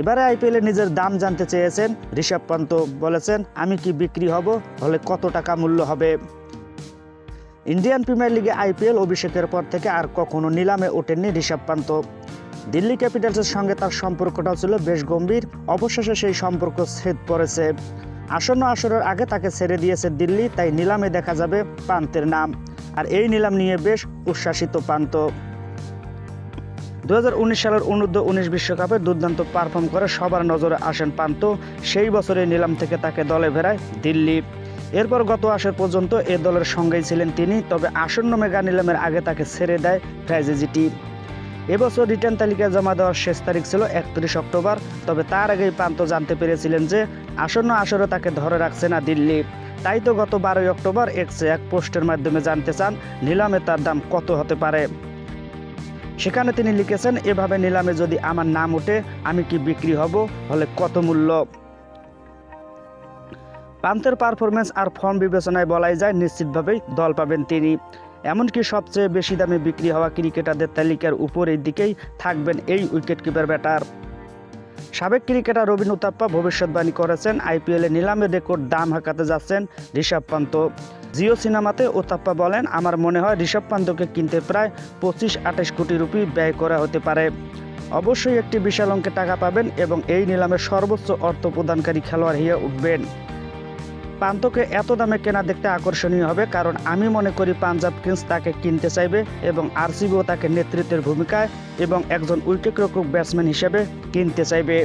এবারে আইপিএলে নিজের দাম জানতে চেয়েছেন ঋষভ পন্ত। বলেছেন, আমি কি বিক্রি হব? হলে কত টাকা মূল্য হবে? ইন্ডিয়ান প্রিমিয়ার লিগে আইপিএল অভিষেকের পর থেকে আর কখনো নিলামে ওঠেননি ঋষভ পান্ত। দিল্লি ক্যাপিটালসের সঙ্গে তার সম্পর্কটাও ছিল বেশ গম্ভীর। অবশেষে সেই সম্পর্ক ছেদ পড়েছে। আসন্ন আসরের আগে তাকে ছেড়ে দিয়েছে দিল্লি, তাই নিলামে দেখা যাবে পান্তের নাম। আর এই নিলাম নিয়ে বেশ উচ্ছ্বাসিত পান্ত। দু হাজার উনিশ সালের অনূর্ধ্ব উনিশ বিশ্বকাপে দুর্দান্ত পারফর্ম করে সবার নজরে আসেন পান্ত। সেই বছরে নিলাম থেকে তাকে দলে ফেরায় দিল্লি। এরপর গত আসর পর্যন্ত এ দলের সঙ্গেই ছিলেন তিনি, তবে আসন্ন মেগা নিলামের আগে তাকে ছেড়ে দেয় ট্র্যাজেডিটি এবছর রিটার্ন তালিকায় জমা দেওয়ার শেষ তারিখ ছিল একত্রিশ অক্টোবর, তবে তার আগেই পান্ত জানতে পেরেছিলেন যে আসন্ন আসরে তাকে ধরে রাখছে না দিল্লি। তাই তো গত বারোই অক্টোবর এক্সে এক পোস্টের মাধ্যমে জানতে চান নিলামে তার দাম কত হতে পারে। সেখানে তিনি লিখেছেন, এভাবে নিলামে যদি আমার নাম ওঠে, আমি কি বিক্রি হব? হলে কত মূল্য? পান্তের পারফরমেন্স আর ফর্ম বিবেচনায় বলাই যায়, নিশ্চিতভাবেই দল পাবেন তিনি। এমনকি সবচেয়ে বেশি দামে বিক্রি হওয়া ক্রিকেটারদের তালিকার উপরের দিকেই থাকবেন এই উইকেট কিপার ব্যাটার সাবেক ক্রিকেটার রবিন উতাপ্পা ভবিষ্যৎবাণী করেছেন। আইপিএলে নিলামে রেকর্ড দাম হাঁকাতে যাচ্ছেন ঋষভ পান্ত। জিও সিনেমাতে ওতাপ্পা বলেন, আমার মনে হয় ঋষভ পান্তকে কিনতে প্রায় পঁচিশ আঠাশ কোটি রুপি ব্যয় করা হতে পারে। অবশ্যই একটি বিশাল অঙ্কে টাকা পাবেন এবং এই নিলামে সর্বোচ্চ অর্থ প্রদানকারী খেলোয়াড় হয়ে উঠবেন। পান্তকে এত দামে কেনা দেখতে আকর্ষণীয় হবে, কারণ আমি মনে করি পাঞ্জাব কিংস তাকে কিনতে চাইবে এবং আরসিবিও তাকে নেতৃত্বের ভূমিকায় এবং একজন উইকেট রক্ষক ব্যাটসম্যান হিসেবে কিনতে চাইবে।